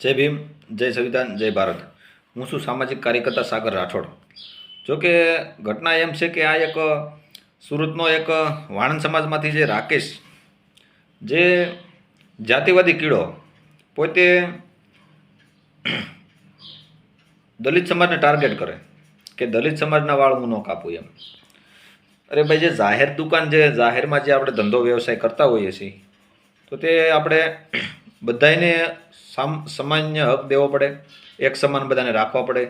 જય ભીમ, જય સંવિધાન, જય ભારત. હું છું સામાજિક કાર્યકર્તા સાગર રાઠોડ. જોકે ઘટના એમ છે કે આ એક સુરતનો એક વાણંદ સમાજમાંથી જે રાકેશ, જે જાતિવાદી કીડો, પોતે દલિત સમાજને ટાર્ગેટ કરે કે દલિત સમાજના વાળ હું ન કાપું એમ. અરે ભાઈ, જે જાહેર દુકાન જે જાહેરમાં જે આપણે ધંધો વ્યવસાય કરતા હોઈએ છીએ, તો તે આપણે બધાને સામાન્ય હક દેવો પડે, એક સમાન બધાને રાખવા પડે.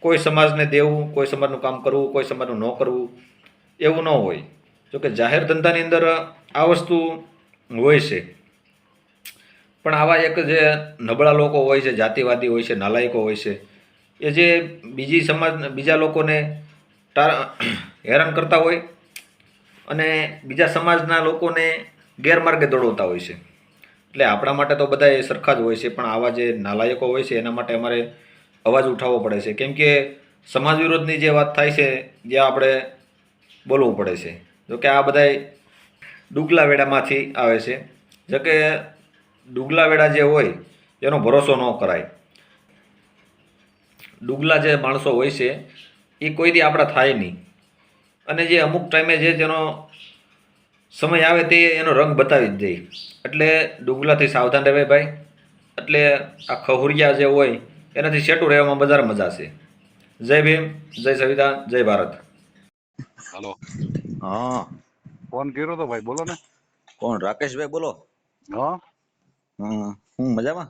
કોઈ સમાજને દેવું, કોઈ સમાજનું કામ કરવું, કોઈ સમાજનું ન કરવું, એવું ન હોય. જોકે જાહેર ધંધાની અંદર આ વસ્તુ હોય છે. પણ આવા એક જે નબળા લોકો હોય છે, જાતિવાદી હોય છે, નાલાયકો હોય છે, એ જે બીજી સમાજ, બીજા લોકોને હેરાન કરતા હોય અને બીજા સમાજના લોકોને ગેરમાર્ગે દોડવતા હોય છે. એટલે આપણા માટે તો બધા સરખા જ હોય છે, પણ આવા જે નાલાયકો હોય છે, એના માટે અમારે અવાજ ઉઠાવવો પડે છે. કેમ કે સમાજ વિરોધની જે વાત થાય છે જે આપણે બોલવું પડે છે. જોકે આ બધાય ડુગલા વેડામાંથી આવે છે. જો કે ડુગલા વેડા જે હોય, એનો ભરોસો ન કરાય. ડુગલા જે માણસો હોય છે, એ કોઈ દી આપણા થાય નહીં. અને જે અમુક ટાઈમે જે તેનો સમય આવે તે એનો રંગ બતાવી જ દે. એટલે ડુંગલાથી સાવધાન રહેવાય ભાઈ. એટલે આ ખહુરિયા જે હોય એનાથી સેટું રહેવામાં વધારે મજા છે. જય ભીમ જય સંવિધાન જય ભારત. હાલો. હા. ફોન કર્યો તો ભાઈ બોલો ને. કોણ? રાકેશભાઈ બોલો. હા. હમ હું મજામાં?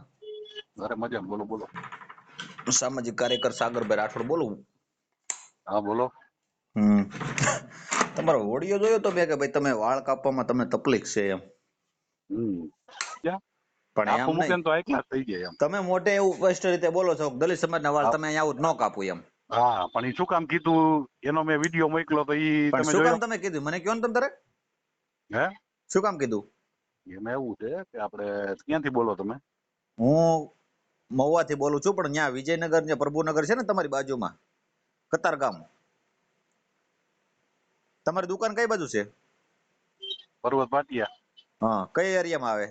અરે મજા બોલો બોલો. સામાજિક કાર્યકર સાગરભાઈ રાઠોડ બોલું. હા બોલો. હમ. તમારો ઓડિયો જોયો તો મેં કે ભાઈ તમે વાળ કાપવામાં તમને તકલીફ છે એમ. પણ એમ નહીં. ને તમે મોટે એવું સ્પષ્ટ રીતે બોલો છો કે દલિત સમાજના વાળ તમે અહીંયા આવું ન કાપું એમ. હા પણ એ શું કામ કીધું? એનો મેં વીડિયો મોકલો તો ઈ તમે શું કામ તમે કીધું? મને કયો ને તમે તારે? હે? શું કામ કીધું? એમાં એવું છે કે આપણે ક્યાંથી બોલો તમે? હું મહુવાથી બોલું છું પણ ત્યાં વિજયનગર જે પ્રભુનગર છે ને તમારી બાજુમાં કતારગામ. તમારી દુકાન કઈ બાજુ છે? પર્વત પાટિયા હા કઈ એરિયામાં આવે?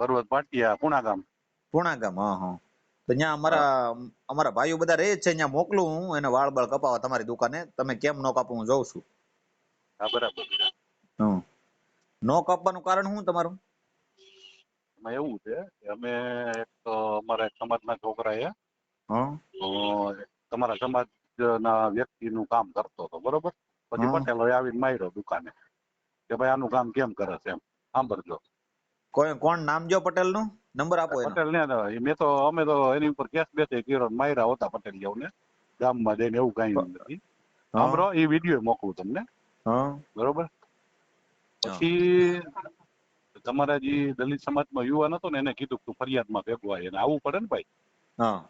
પર્વત પાટિયા પુણા ગામ. પૂણા ગામ હા હા. તો ત્યાં અમારા અમારા ભાઈઓ બધા રહે છે ત્યાં મોકલું હું એને વાળ બાળ કપાવવા તમારી દુકાને. તમે કેમ નો કાપો હું જોઉં છું. હા બરાબર. હમ નો કાપવાનું કારણ શું તમારું? એમાં એવું છે કે અમે એક અમારા સમાજના છોકરા એ તમારા સમાજના વ્યક્તિનું કામ કરતો હતો બરોબર? પછી હા. આવીને માર્યો દુકાને. કે ભાઈ આનું કામ કેમ કરે છે એમ. સાંભળજો. કોઈ કોણ નામ જો પટેલનું નંબર આપો પટેલ ને મેં તો અમે તો એની ઉપર કેસ બેસે કર્યો માર્યા હતા પટેલ ને ગામમાં જઈને એવું કઈ નથી. સાંભળો એ વીડિયો મોકલું તમને. બરોબર? પછી તમારા જે દલિત સમાજમાં યુવાન હતો ને એને કીધું કે તું ફરિયાદમાં ભેગો આય એને આવવું પડે ને ભાઈ. હા.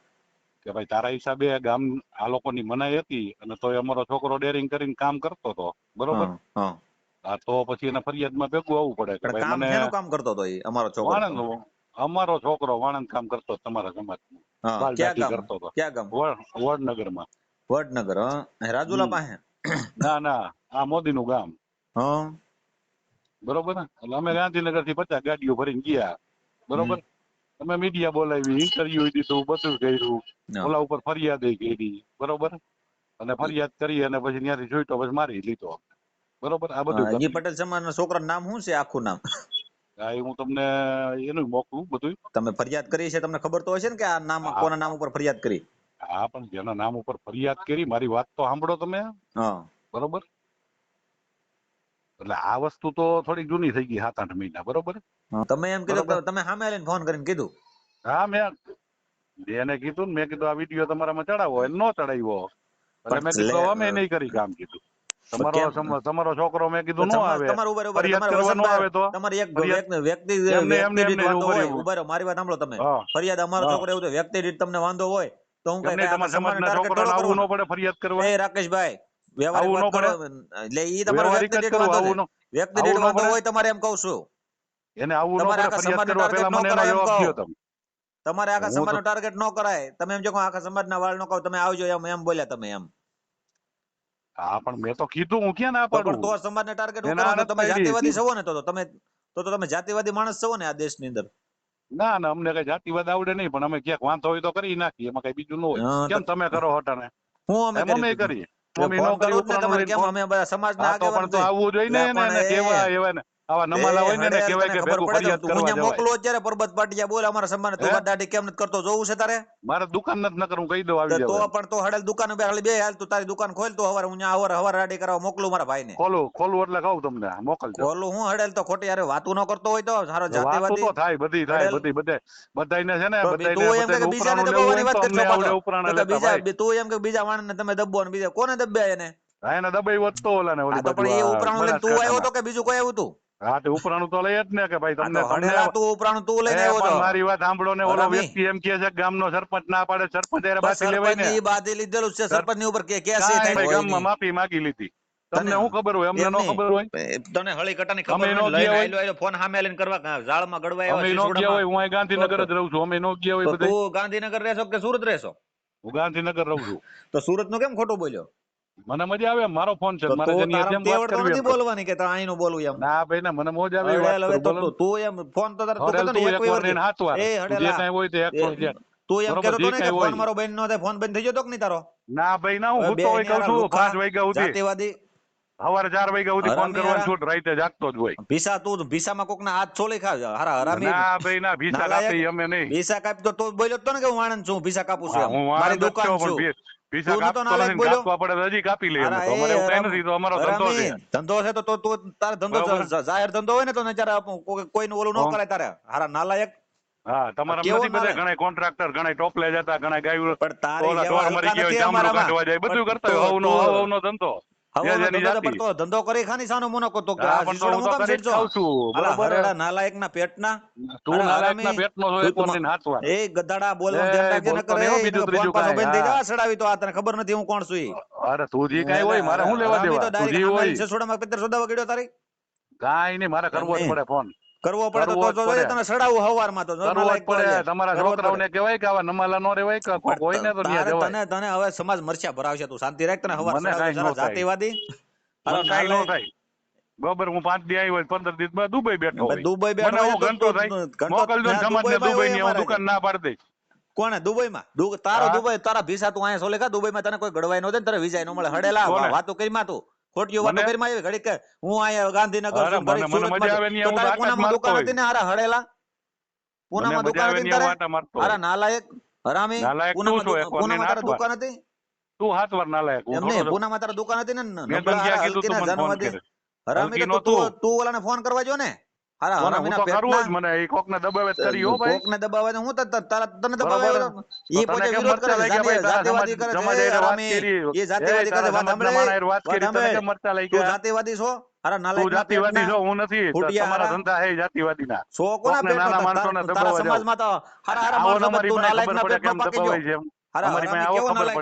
કે ભાઈ તારા હિસાબે ગામ આ લોકોની મનાઈ હતી અને તોય અમારો છોકરો ડેરિંગ કરીને કામ કરતો હતો. બરોબર? હા, તો પછી એને ફરિયાદમાં ભેગું આવવું પડે કે ભાઈ મને કામ કરતો હતો એ? અમારો છોકરો. વાણંદ અમારો છોકરો વાણંદ કામ કરતો તમારા સમાજમાં ક્યાં કરતો હતો. ક્યાં ગામ? વડ- વડનગરમાં. વડનગર રાજુલા પાસે? ના ના આ મોદીનું ગામ. હા. બરોબર ને? એટલે અમે ગાંધીનગરથી પચાસ ગાડીઓ ભરીને ગયા. બરોબર? અમે મીડિયા બોલાવી ઇન્ટરવ્યુ દીધું બધું કર્યું. ઓલા ઉપર ફરિયાદ કરી બરોબર? અને ફરિયાદ કરી અને પછી ત્યાંથી જોઈતો પછી મારી લીધો બરોબર? આ બધું જી. પટેલ સમાજના છોકરાનું નામ શું છે? આખું નામ? હા, એ હું તમને એનું મોકલું બધું. તમે ફરિયાદ કરી છે? તમને ખબર તો હશે ને કે આ નામ કોના નામ ઉપર ફરિયાદ કરી? હા પણ જેના નામ ઉપર ફરિયાદ કરી મારી વાત તો સાંભળો તમે. બરોબર? એટલે આ વસ્તુ તો થોડી જૂની થઈ ગઈ સાત આઠ મહિના બરોબર? તમે એમ કીધું તમે સામે આવીને ફોન કરીને કીધું હા મેં એને કીધું મેં કીધું આ વીડિયો તમારામાં ચડાવો એ નો ચડાવ્યો એટલે મેં કીધું અમે નહીં કરી કામ કીધું તમારો તમારો છોકરો મેં કીધું નો આવે તમારો ઊભા રહો, તમારો આવે તો તમારી એક વ્યક્તિ વ્યક્તિ દીઠ વાંધો હોય. મારી વાત સાંભળો તમે ફરિયાદ અમારો. છોકરો એવું છે વ્યક્તિ દીઠ તમને વાંધો હોય તો હું કઈ તમારા સમાજના છોકરાને થોડો ન પડે ફરિયાદ કરવા એ રાકેશભાઈ વ્યવહારિક વાત કરો એટલે ઈ તમારો વ્યક્તિ દીઠ આવું આવું વાંધો હોય તમારે એમ કહું છું એને આવું ન કરે ફરિયાદ કરવા પહેલા મને એનો જવાબ દો તમે. તમારે આખા સમાજનો ટાર્ગેટ ન કરાય. તમે એમ જો કહો આખા સમાજના વાળ નો કહો તમે આવજો એમ એમ બોલ્યા તમે એમ. હા પણ મેં તો કીધું હું ક્યાં ના પાડું? તો સમાજને ટાર્ગેટ મેં કરો? તમે જાતિવાદી છો ને તો તમે તો તો તમે જાતિવાદી માણસ છો ને આ દેશની અંદર. ના ના અમને કઈ જાતિવાદ આવડે નહીં પણ અમે ક્યાંક વાંધો હોય તો કરી નાખીએ એમાં કઈ બીજું ન હોય. કેમ તમે કરો હટાને હું અમે અમે કરીએ. મમ્મી નો કરી કરવો તમારે કેમ અમે બધા સમાજના આગેવાન તો આવવું જોઈએ ને એને કેવા એવા ને આવા નમાલા હોય ને કહેવાય કે ભેગું ફરિયાદ કરવા જવાય. મોકલો અત્યારે? પરબત પાટિયા બોલ અમારા સમાન તું? દાઢી કેમ નથી કરતો? જોવું છે તારે? મારે દુકાન નથી નકર હું કહી દઉં આવી તો પણ તો હડલ દુકાન બે હાલ બે હાલ તું તારી દુકાન ખોલ તો હવારે હું હવાર હવાર દાઢી કરવા મોકલું મારા ભાઈને. ખોલું ખોલું એટલે કહું તમને મોકલજો. ખોલું હું હડલ તો ખોટી યાર વાતું ન કરતો હોય તો સારો જાતિવાદી તો થાય બધી થાય. બધી બધે બધાયને છે ને તો બધાયને તું એમ કે બીજાને દબાવવાની વાત તો કરશો અમને આવડે પાછો. તો બીજા તું એમ કે બીજા માણસને તમે દબો ને બીજા. કોને દબાય એને? હા એને દબાઈ વધતો ઓલા ને ઓલી પણ એ ઉપરાણું લઈને તું આવ્યો તો કે બીજું કોઈ આવ્યું તું? હા તે ઉપરાણું તો લઈ જ ને કે ભાઈ તમને તો તું ઉપરાણું તું લઈને આવ્યો તો મારી વાત સાંભળો ને ઓલો વ્યક્તિ એમ કહે છે કે ગામનો સરપંચ ના પાડે સરપંચ એરે બાકી લેવાય ને. બાધી લીધેલું છે સરપંચની ઉપર કે કે છે. ગામમાં માફી માગી લીધી. તમને હું શું ખબર હોય? અમને ન. ખબર હોય? તને હળી કટાની ખબર નો લઈને હોય. આયલો આયલો ફોન સામે લઈને કરવા કાં ગડવા ગળવા અમે આવ્યા નો ગયા હોય હું ગાંધીનગર જ રહું છું. અમે નો ગયા હોય તો તું ગાંધીનગર રહેશો કે સુરત રહેશો? હું ગાંધીનગર રહું છું. તો સુરતનું કેમ ખોટું બોલ્યો? મને મજા આવે મારો ફોન છે મારે જેની જેમ વાત કરવી નથી બોલવાની કે તો આઈનો બોલું એમ? ના ભાઈ ના મને મોજ આવે વાત હવે તો એમ ફોન તો તારે તું કહેતો ને એક વાર ને હાથ વાર. એ જે હડેલા. હોય તે એક વાર. તું એમ કહેતો તો ને કે ફોન મારો બેન નો થાય ફોન બંધ થઈ ગયો તો કે નહીં તારો? ના ભાઈ ના હું તો હોય કહું છું લુખા, પાંચ વાગ્યા સુધી. જાતિવાદી. સવારે ચાર વાગ્યા સુધી ફોન કરવાનું છૂટ રાઈતે જાગતો જ હોય. ભીસા તું ભીસામાં કોકના હાથ છોલી ખા હારા હરામી ના ભાઈ ના ભીસા કાપી અમે નહીં. ભીસા કાપ તો તું બોલ્યો તો ને કે હું આણંદ છું ભીસા કાપું છું મારી દુકાન છું, ધંધો છે. ધંધો છે તો તો તારે ધંધો જાહેર ધંધો હોય ને તો કોઈનું ઓલું ન કરાય તારે. હારા નાલાયક. હા તમારા નથી બધા? ઘણા કોન્ટ્રાક્ટર ઘણા ટોપલે જતા ઘણા ગાયું પણ તારી મરી ગયા ચામડું કાઢવા જાય બધું કરતા હોય. હવનો હવનો ધંધો. ધંધો કરી ખાની સાનો હું કામ આલા પેટના. તું પેટનો છો, એક. એ ગધાડા બોલવાનું ધ્યાન બીજું ત્રીજું બંધ થઈ. સડાવી તો આ તને ખબર નથી હું કોણ છું. અરે તું જે કાંઈ હોય મારે લેવા દેવા. તું જે સોદાવા ગળ્યો તારી? કાંઈ નહીં મારે કરવો જ પડે ફોન. કરવો પડે તો તો જ તો પડે. તને સડાવું હવારમાં તો પડે. તમારા છોકરાઓને કહેવાય કે આવા નમાલા નો રેવાય કે ને તો. ત્યાં જવાય. તને તને હવે સમાજ મરચા ભરાવશે તું. શાંતિ રાખ તને હવાર કાંઈ થાય. જાતિવાદી. અરે હાલો, નો થાય. બરોબર હું પાંચ દી આવ્યો પંદર દિવસમાં દુબઈ બેઠો દુબઈ બેઠો હું ઘંટો થાય. ઘંટો- સમાજ ને દુબઈ ની હું દુકાન ના પાડી દઈશ કોણે? દુબઈ માં તારો દુબઈ તારા ભીસા તું અહીંયા સોલે કા દુબઈમાં તને કોઈ ગડવાય નો દે તારે વિઝા નો મળે. હડેલા કોને? વાતો કરી માં તું ખોટીઓ વાતો? કરી માં આવી ઘડીક હું અહીંયા ગાંધીનગર છું, મને- ઘડીક મને સુરતમાં મજા આવે ને તો હું તારે આટા જ પૂનામાં દુકાન હતી ને હારા હડેલા પૂનામાં દુકાન હતી ને ને તારે હારા નાલાયક? હરામી? પૂનામાં પૂનામાં તારા દુકાન હતી? તું હાથ વાર નાલાયક હું એમ થોડો નહીં છું. પૂનામાં તારા દુકાન હતી ને? જન્મ નબળા તને ક્યાં હારા કીધું તું મને ફોન જન્મથી. હરામી તો તું તું ઓલાને ફોન કરવા જો ને? હારા કોને? હું હરામીના તો કરવો જ પેટના મને એ કોકને દબાવે હો ભાઈ. કોકને દબાવે હું તો તને દબાવે પોતે વિરોધ કરે જાતિવાદી કરે છે. હરામી. એ જાતિવાદી કરે વાત સાંભળે? વાત કરી, તને જાતિવાદી અરે જાતિવાદી છો હું નથી. તમારા ધંધા હે કોના કોકને નાના તારા- માણસોને દબાવવા સમાજમાં તો હારા હારા માણસો તો પાકી ગયો. અમારી પાસે આવો ખબર નાલાયક?